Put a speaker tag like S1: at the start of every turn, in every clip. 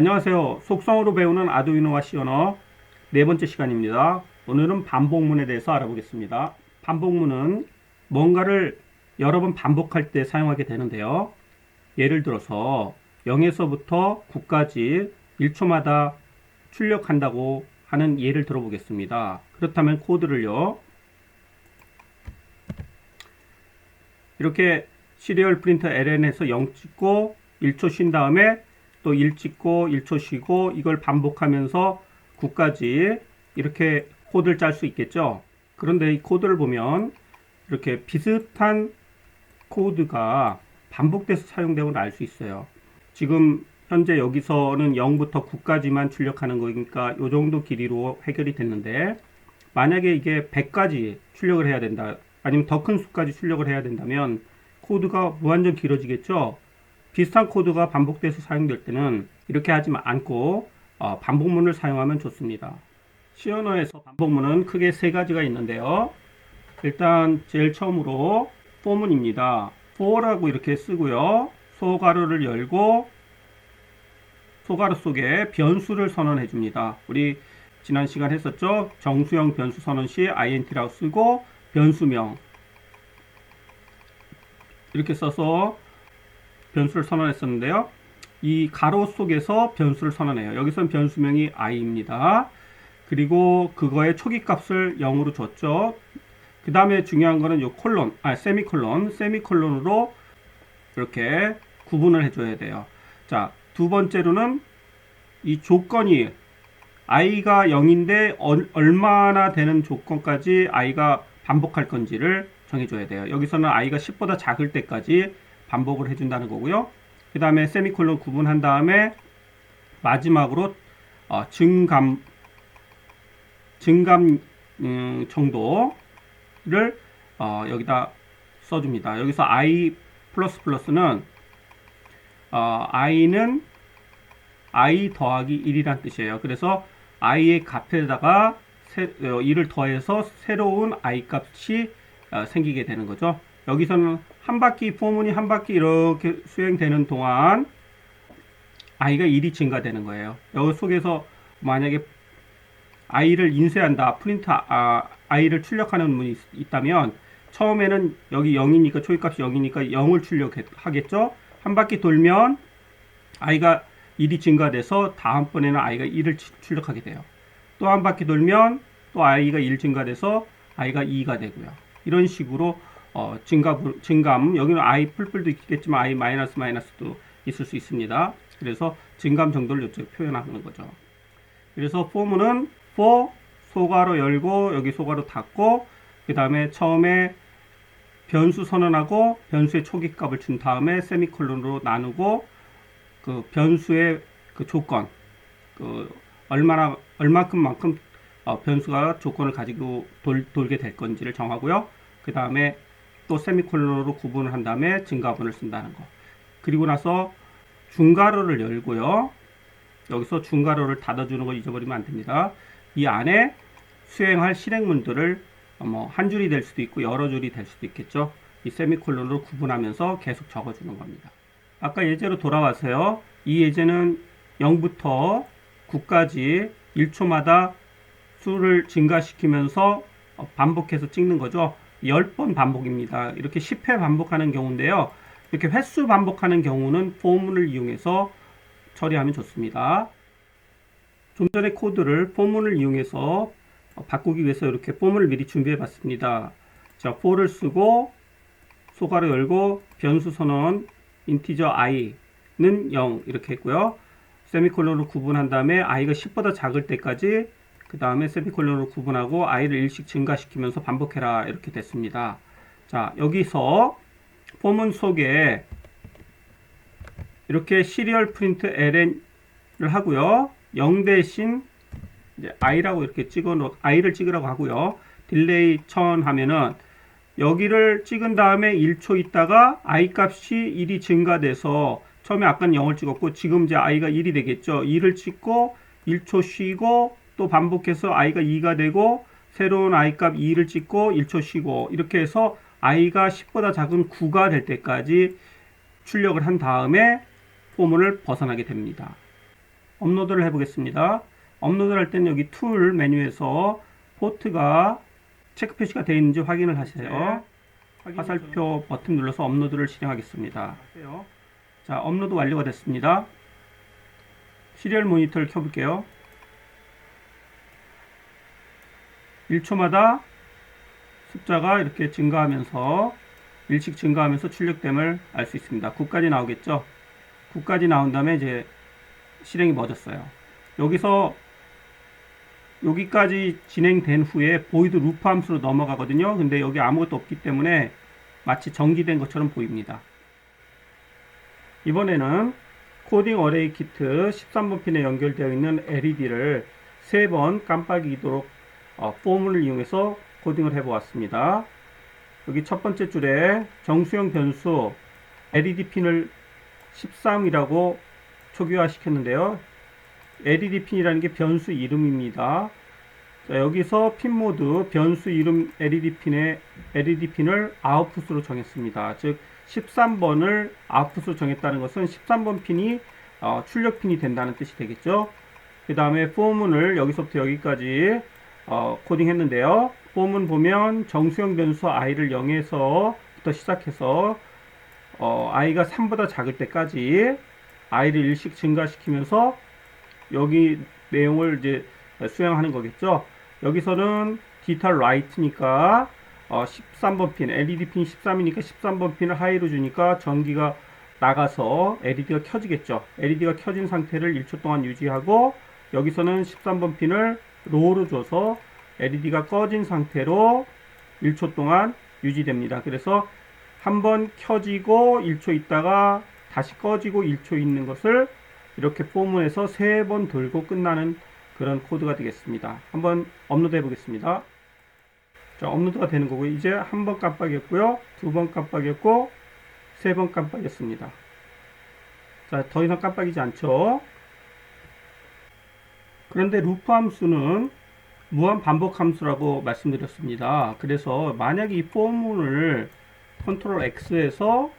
S1: 안녕하세요. 속성으로 배우는 아두이노와 시언어 네 번째 시간입니다. 오늘은 반복문에 대해서 알아보겠습니다. 반복문은 뭔가를 여러 번 반복할 때 사용하게 되는데요. 예를 들어서 0에서부터 9까지 1초마다 출력한다고 하는 예를 들어보겠습니다. 그렇다면 코드를요. 이렇게 시리얼 프린터 LN에서 0 찍고 1초 쉰 다음에 또 1 찍고 1초 쉬고 이걸 반복하면서 9까지 이렇게 코드를 짤 수 있겠죠. 그런데 이 코드를 보면 이렇게 비슷한 코드가 반복돼서 사용되고 알수 있어요. 지금 현재 여기서는 0부터 9까지만 출력하는 거니까 이 정도 길이로 해결이 됐는데 만약에 이게 100까지 출력을 해야 된다 아니면 더 큰 수까지 출력을 해야 된다면 코드가 무한정 길어지겠죠. 비슷한 코드가 반복돼서 사용될 때는 이렇게 하지 않고 어, 반복문을 사용하면 좋습니다. 시언어에서 반복문은 크게 세 가지가 있는데요. 일단 제일 처음으로 for문입니다. for라고 이렇게 쓰고요. 소가루를 열고 소가루 속에 변수를 선언해 줍니다. 우리 지난 시간 했었죠. 정수형 변수 선언 시 int라고 쓰고 변수명 이렇게 써서 변수를 선언했었는데요. 이 가로 속에서 변수를 선언해요. 여기선 변수명이 i입니다. 그리고 그거의 초기 값을 0으로 줬죠. 그 다음에 중요한 거는 요 콜론, 아, 세미콜론, 세미콜론으로 이렇게 구분을 해줘야 돼요. 자, 두 번째로는 이 조건이 i가 0인데 얼마나 되는 조건까지 i가 반복할 건지를 정해줘야 돼요. 여기서는 i가 10보다 작을 때까지 반복을 해준다는 거고요. 그 다음에 세미콜론 구분한 다음에 마지막으로 어, 증감 증감 음, 정도를 어, 여기다 써줍니다. 여기서 i 플러스 플러스는 어, i는 i 더하기 1이란 뜻이에요. 그래서 i의 값에다가 세, 어, 1을 더해서 새로운 i 값이 어, 생기게 되는 거죠. 여기서는 한 바퀴 포문이 한 바퀴 이렇게 수행되는 동안 i가 1이 증가되는 거예요. 여기 속에서 만약에 i를 인쇄한다, 프린트 아, i를 출력하는 문이 있, 다면 처음에는 여기 0이니까 초기값이 0이니까 0을 출력하겠죠. 한 바퀴 돌면 i가 1이 증가돼서 다음번에는 i가 1을 출력하게 돼요. 또 한 바퀴 돌면 또 i가 1 증가돼서 i가 2가 되고요. 이런 식으로 어, 증감, 증감, 여기는 i 풀풀도 있겠지만 i 마이너스 마이너스도 있을 수 있습니다. 그래서 증감 정도를 이쪽에 표현하는 거죠. 그래서 for는 for 소가로 열고 여기 소가로 닫고 그 다음에 처음에 변수 선언하고 변수의 초기 값을 준 다음에 세미콜론으로 나누고 그 변수의 그 조건 그 얼마나 얼마큼만큼 어, 변수가 조건을 가지고 돌, 돌게 될 건지를 정하고요. 그 다음에 또 세미콜론으로 구분을 한 다음에 증가분을 쓴다는 거. 그리고 나서 중괄호를 열고요. 여기서 중괄호를 닫아주는 거 잊어버리면 안 됩니다. 이 안에 수행할 실행문들을 뭐 한 줄이 될 수도 있고 여러 줄이 될 수도 있겠죠. 이 세미콜론으로 구분하면서 계속 적어주는 겁니다. 아까 예제로 돌아와서요. 이 예제는 0부터 9까지 1초마다 수를 증가시키면서 반복해서 찍는 거죠. 10번 반복입니다. 이렇게 10회 반복하는 경우인데요. 이렇게 횟수 반복하는 경우는 포문을 이용해서 처리하면 좋습니다. 좀 전에 코드를 포문을 이용해서 바꾸기 위해서 이렇게 포문을 미리 준비해 봤습니다. 자, for를 쓰고 소가로 열고 변수 선언 인티저 i는 0 이렇게 했고요. 세미콜론으로 구분한 다음에 i가 10보다 작을 때까지 그 다음에 세미콜론으로 구분하고 i를 일씩 증가시키면서 반복해라 이렇게 됐습니다. 자 여기서 포문 속에 이렇게 시리얼 프린트 ln을 하고요. 0 대신 이제 i라고 이렇게 찍어 놓 i를 찍으라고 하고요. 딜레이 1000 하면은 여기를 찍은 다음에 1초 있다가 i 값이 1이 증가돼서 처음에 아까는 0을 찍었고 지금 이제 i가 1이 되겠죠. 2를 찍고 1초 쉬고 또 반복해서 i가 2가 되고 새로운 i 값 2를 찍고 1초 쉬고 이렇게 해서 i가 10보다 작은 9가 될 때까지 출력을 한 다음에 포문을 벗어나게 됩니다. 업로드를 해보겠습니다. 업로드를 할 때는 여기 툴 메뉴에서 포트가 체크 표시가 되어 있는지 확인을 하세요. 화살표 버튼 눌러서 업로드를 실행하겠습니다. 자, 업로드 완료가 됐습니다. 시리얼 모니터를 켜볼게요. 1초마다 숫자가 이렇게 증가하면서 일씩 증가하면서 출력됨을 알 수 있습니다. 9까지 나오겠죠? 9까지 나온 다음에 이제 실행이 멎었어요. 여기서 여기까지 진행된 후에 보이드 루프 함수로 넘어가거든요. 근데 여기 아무것도 없기 때문에 마치 정지된 것처럼 보입니다. 이번에는 코딩 어레이 키트 13번 핀에 연결되어 있는 LED를 3번 깜빡이도록 어, 폼을 이용해서 코딩을 해보았습니다. 여기 첫 번째 줄에 정수형 변수 LED 핀을 13이라고 초기화 시켰는데요. LED 핀이라는 게 변수 이름입니다. 자, 여기서 핀 모드 변수 이름 LED 핀의 LED 핀을 아웃풋으로 정했습니다. 즉 13번을 아웃풋으로 정했다는 것은 13번 핀이 어, 출력 핀이 된다는 뜻이 되겠죠. 그 다음에 포문을 여기서부터 여기까지 어, 코딩했는데요. 포문 보면 정수형 변수 i를 0에서부터 시작해서 어, i가 3보다 작을 때까지 i를 일씩 증가시키면서 여기 내용을 이제 수행하는 거겠죠. 여기서는 디지털 라이트니까 어, 13번 핀, LED 핀 13이니까 13번 핀을 하이로 주니까 전기가 나가서 LED가 켜지겠죠. LED가 켜진 상태를 1초 동안 유지하고 여기서는 13번 핀을 로우로 줘서 LED가 꺼진 상태로 1초 동안 유지됩니다. 그래서 한번 켜지고 1초 있다가 다시 꺼지고 1초 있는 것을 이렇게 포문에서 세번 돌고 끝나는 그런 코드가 되겠습니다. 한번 업로드 해 보겠습니다. 자, 업로드가 되는 거고 이제 한 번 깜빡이었고요. 두 번 깜빡이었고 세 번 깜빡이었습니다. 자, 더 이상 깜빡이지 않죠. 그런데 루프 함수는 무한 반복 함수라고 말씀드렸습니다. 그래서 만약에 이 포문을 컨트롤 X에서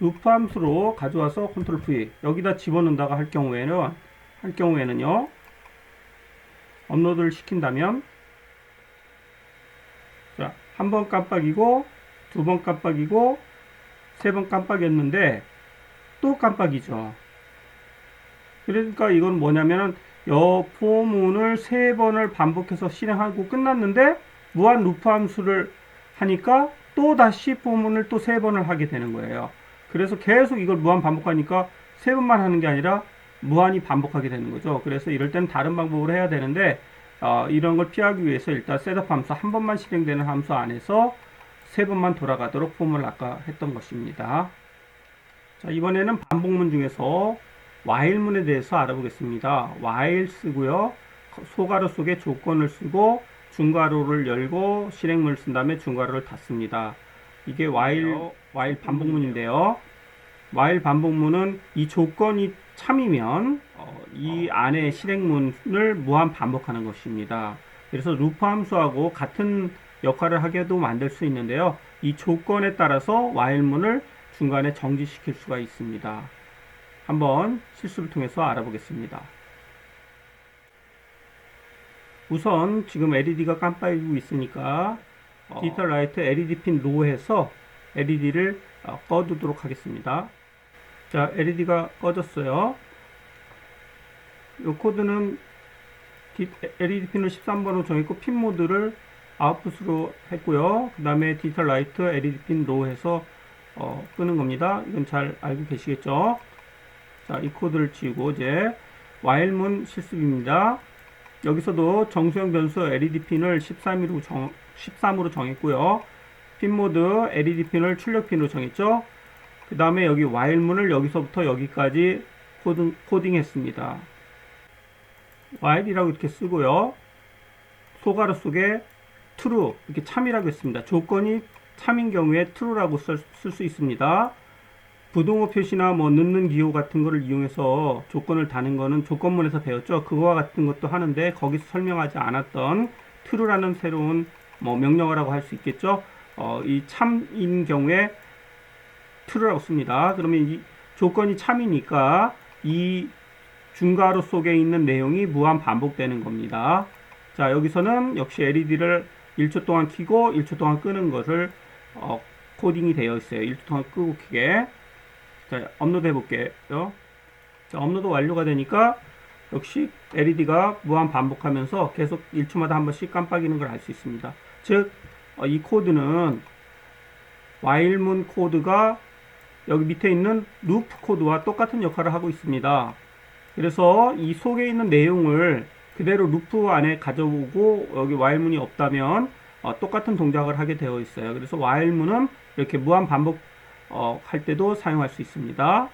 S1: 루프 함수로 가져와서 컨트롤 V 여기다 집어넣는다고 할 경우에는 할 경우에는요. 업로드를 시킨다면 자, 한 번 깜빡이고 두 번 깜빡이고 세 번 깜빡이었는데 또 깜빡이죠. 그러니까 이건 뭐냐면은 여 포문을 세 번을 반복해서 실행하고 끝났는데 무한 루프 함수를 하니까 또 다시 포문을 또 세 번을 하게 되는 거예요. 그래서 계속 이걸 무한 반복하니까 세 번만 하는 게 아니라 무한히 반복하게 되는 거죠. 그래서 이럴 때는 다른 방법으로 해야 되는데 어, 이런 걸 피하기 위해서 일단 셋업 함수 한 번만 실행되는 함수 안에서 세 번만 돌아가도록 폼을 아까 했던 것입니다. 자, 이번에는 반복문 중에서 while문에 대해서 알아보겠습니다. while 쓰고요. 소가로 속에 조건을 쓰고 중괄호를 열고 실행문을 쓴 다음에 중괄호를 닫습니다. 이게 while, while 반복문인데요. while 반복문은 이 조건이 참이면 어, 이 안에 실행문을 무한 반복하는 것입니다. 그래서 루프 함수하고 같은 역할을 하게도 만들 수 있는데요. 이 조건에 따라서 while문을 중간에 정지시킬 수가 있습니다. 한번 실수를 통해서 알아보겠습니다. 우선 지금 LED가 깜빡이고 있으니까 어, 디지털 라이트 LED 핀 로해서 LED를 어, 꺼두도록 하겠습니다. 자, LED가 꺼졌어요. 이 코드는 LED 핀을 13번으로 정했고 핀 모드를 아웃풋으로 했고요. 그 다음에 디지털 라이트 LED 핀 로해서 어, 끄는 겁니다. 이건 잘 알고 계시겠죠? 자, 이 코드를 지우고 이제 while문 실습입니다. 여기서도 정수형 변수 LED 핀을 13으로 정, 13으로 정했고요. 핀 모드 LED 핀을 출력 핀으로 정했죠. 그 다음에 여기 while문을 여기서부터 여기까지 코딩, 코딩 했습니다. while이라고 이렇게 쓰고요. 소가로 속에 true 이렇게 참이라고 했습니다. 조건이 참인 경우에 true라고 쓸 수 있습니다. 부동호 표시나 뭐 넣는 기호 같은 거를 이용해서 조건을 다는 거는 조건문에서 배웠죠. 그거와 같은 것도 하는데 거기서 설명하지 않았던 true라는 새로운 뭐 명령어라고 할 수 있겠죠. 어, 이 참인 경우에 true라고 씁니다. 그러면 이 조건이 참이니까 이 중괄호 속에 있는 내용이 무한 반복되는 겁니다. 자, 여기서는 역시 LED를 1초 동안 켜고 1초 동안 끄는 것을 어, 코딩이 되어 있어요. 1초 동안 끄고 켜게. 자, 업로드 해볼게요. 자, 업로드 완료가 되니까 역시 LED가 무한 반복하면서 계속 1초마다 한 번씩 깜빡이는 걸 알 수 있습니다. 즉, 어, 이 코드는 와일문 코드가 여기 밑에 있는 루프 코드와 똑같은 역할을 하고 있습니다. 그래서 이 속에 있는 내용을 그대로 루프 안에 가져오고 여기 와일문이 없다면 어, 똑같은 동작을 하게 되어 있어요. 그래서 와일문은 이렇게 무한 반복 어, 할 때도 사용할 수 있습니다.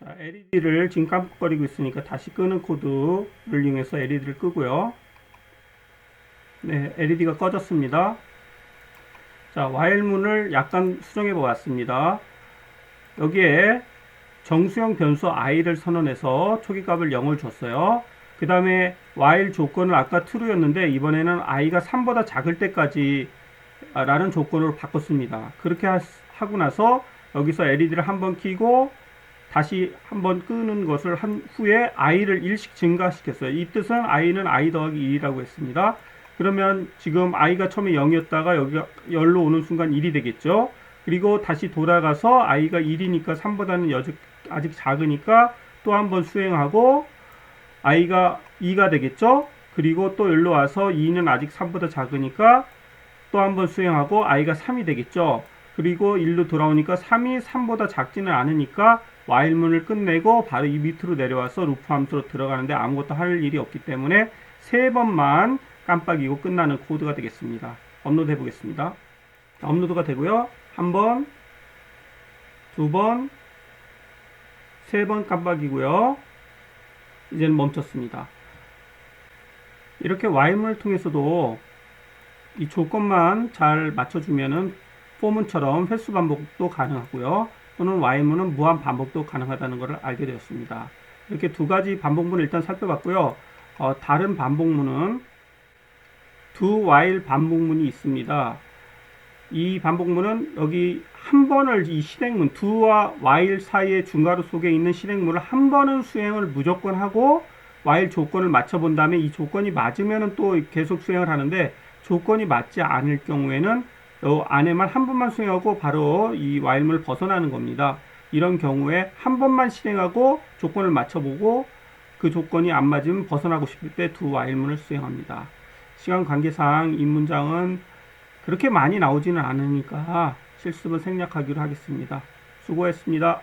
S1: 자, LED를 지금 깜빡거리고 있으니까 다시 끄는 코드를 이용해서 LED를 끄고요. 네, LED가 꺼졌습니다. 자, 와일문을 약간 수정해 보았습니다. 여기에 정수형 변수 i를 선언해서 초기값을 0을 줬어요. 그 다음에 while 조건을 아까 true였는데 이번에는 i가 3보다 작을 때까지 아, 라는 조건으로 바꿨습니다. 그렇게 하, 고 나서 여기서 LED를 한번 켜고 다시 한번 끄는 것을 한 후에 i를 1씩 증가시켰어요. 이 뜻은 i는 i 더하기 2라고 했습니다. 그러면 지금 i가 처음에 0이었다가 여기가 열로 오는 순간 1이 되겠죠. 그리고 다시 돌아가서 i가 1이니까 3보다는 여직, 아직 작으니까 또 한번 수행하고 i가 2가 되겠죠. 그리고 또 여기로 와서 2는 아직 3보다 작으니까 또 한 번 수행하고 i가 3이 되겠죠. 그리고 1로 돌아오니까 3이 3보다 작지는 않으니까 while문을 끝내고 바로 이 밑으로 내려와서 루프 함수로 들어가는데 아무것도 할 일이 없기 때문에 세 번만 깜빡이고 끝나는 코드가 되겠습니다. 업로드 해보겠습니다. 자, 업로드가 되고요. 한 번, 두 번, 세 번 깜빡이고요. 이제는 멈췄습니다. 이렇게 while문을 통해서도 이 조건만 잘 맞춰주면은 포문처럼 횟수 반복도 가능하고요. 또는 while문은 무한 반복도 가능하다는 것을 알게 되었습니다. 이렇게 두 가지 반복문을 일단 살펴봤고요. 어, 다른 반복문은 두 while 반복문이 있습니다. 이 반복문은 여기 한 번을 이 실행문 do와 while 사이의 중괄호 속에 있는 실행문을 한 번은 수행을 무조건 하고 while 조건을 맞춰 본 다음에 이 조건이 맞으면은 또 계속 수행을 하는데 조건이 맞지 않을 경우에는 요 안에만 한 번만 수행하고 바로 이 while문을 벗어나는 겁니다. 이런 경우에 한 번만 실행하고 조건을 맞춰보고 그 조건이 안 맞으면 벗어나고 싶을 때두 while문을 수행합니다. 시간 관계상 이 문장은 그렇게 많이 나오지는 않으니까 실습은 생략하기로 하겠습니다. 수고했습니다.